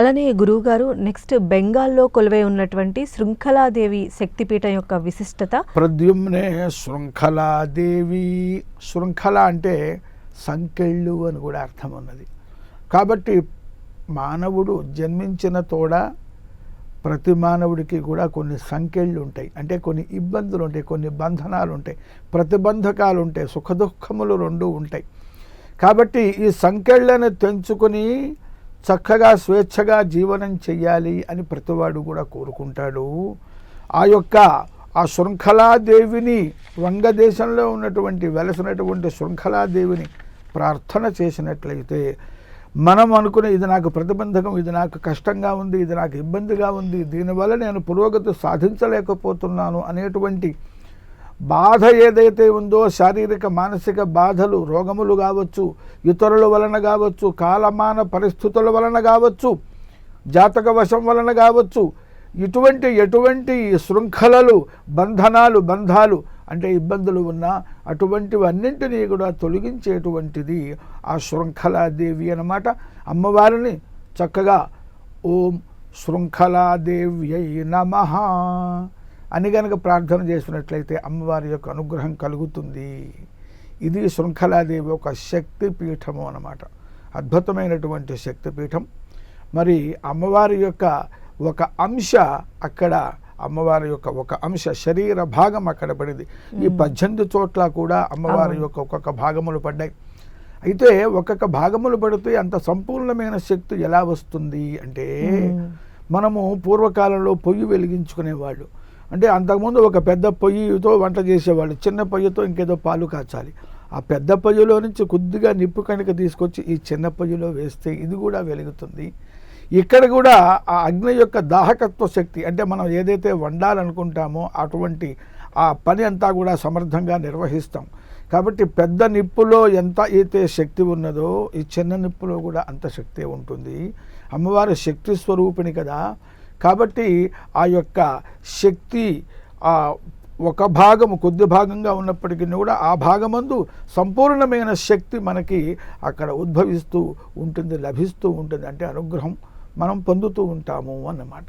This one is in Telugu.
అలానే గురువుగారు నెక్స్ట్ బెంగాల్లో కొలువై ఉన్నటువంటి శృంఖలాదేవి శక్తిపీఠం యొక్క విశిష్టత. ప్రద్యుమ్నే శృంఖలాదేవి. శృంఖల అంటే సంకెళ్ళు అని కూడా అర్థం ఉన్నది. కాబట్టి మానవుడు జన్మించిన తోడ ప్రతి మానవుడికి కూడా కొన్ని సంకెళ్ళు ఉంటాయి. అంటే కొన్ని ఇబ్బందులు ఉంటాయి కొన్ని బంధనాలు ఉంటాయి ప్రతిబంధకాలు ఉంటాయి సుఖదుఖములు రెండు ఉంటాయి. కాబట్టి ఈ సంకెళ్ళను తెంచుకొని చక్కగా స్వేచ్ఛగా జీవనం చెయ్యాలి అని ప్రతివాడు కూడా కోరుకుంటాడు. ఆ యొక్క ఆ శృంఖలాదేవిని వంగదేశంలో ఉన్నటువంటి వెలసినటువంటి శృంఖలాదేవిని ప్రార్థన చేసినట్లయితే మనం అనుకునే ఇది నాకు ప్రతిబంధకం ఇది నాకు కష్టంగా ఉంది ఇది నాకు ఇబ్బందిగా ఉంది దీనివల్ల నేను పురోగతి సాధించలేకపోతున్నాను అనేటువంటి బాధ ఏదైతే ఉందో శారీరక మానసిక బాధలు రోగములు కావచ్చు ఇతరుల వలన కావచ్చు కాలమాన పరిస్థితుల వలన కావచ్చు జాతక వశం వలన కావచ్చు ఇటువంటి ఎటువంటి శృంఖలలు బంధనాలు బంధాలు అంటే ఇబ్బందులు ఉన్నా అటువంటివన్నింటినీ కూడా తొలగించేటువంటిది ఆ శృంఖలాదేవి అన్నమాట. అమ్మవారిని చక్కగా ఓం శృంఖలాదేవ్యై నమ. అని కనుక ప్రార్థన చేసినట్లయితే అమ్మవారి యొక్క అనుగ్రహం కలుగుతుంది. ఇది శృంఖలాదేవి ఒక శక్తి పీఠము అన్నమాట. అద్భుతమైనటువంటి శక్తిపీఠం మరి అమ్మవారి యొక్క ఒక అంశ అక్కడ అమ్మవారి యొక్క ఒక అంశ శరీర భాగం అక్కడ పడింది. ఈ పద్దెనిమిది చోట్ల కూడా అమ్మవారి యొక్క ఒక్కొక్క భాగములు పడ్డాయి. అయితే ఒక్కొక్క భాగములు పడితే అంత సంపూర్ణమైన శక్తి ఎలా వస్తుంది అంటే మనము పూర్వకాలంలో పొయ్యి వెలిగించుకునేవాళ్ళు. అంటే అంతకుముందు ఒక పెద్ద పొయ్యితో వంట చేసేవాళ్ళు. చిన్న పొయ్యితో ఇంకేదో పాలు కాచాలి. ఆ పెద్ద పొయ్యిలో నుంచి కొద్దిగా నిప్పు కనుక తీసుకొచ్చి ఈ చిన్న పొయ్యిలో వేస్తే ఇది కూడా వెలుగుతుంది. ఇక్కడ కూడా ఆ అగ్ని యొక్క దాహకత్వ శక్తి అంటే మనం ఏదైతే వండాలనుకుంటామో అటువంటి ఆ పని అంతా కూడా సమర్థంగా నిర్వహిస్తాం. కాబట్టి పెద్ద నిప్పులో ఎంత అయితే శక్తి ఉన్నదో ఈ చిన్న నిప్పులో కూడా అంత శక్తి ఉంటుంది. అమ్మవారి శక్తి స్వరూపిణి కదా. కాబట్టి ఆ యొక్క శక్తి ఒక భాగము కొద్ది భాగంగా ఉన్నప్పటికీ కూడా ఆ భాగమందు సంపూర్ణమైన శక్తి మనకి అక్కడ ఉద్భవిస్తూ ఉంటుంది లభిస్తూ ఉంటుంది. అంటే అనుగ్రహం మనం పొందుతూ ఉంటాము అన్నమాట.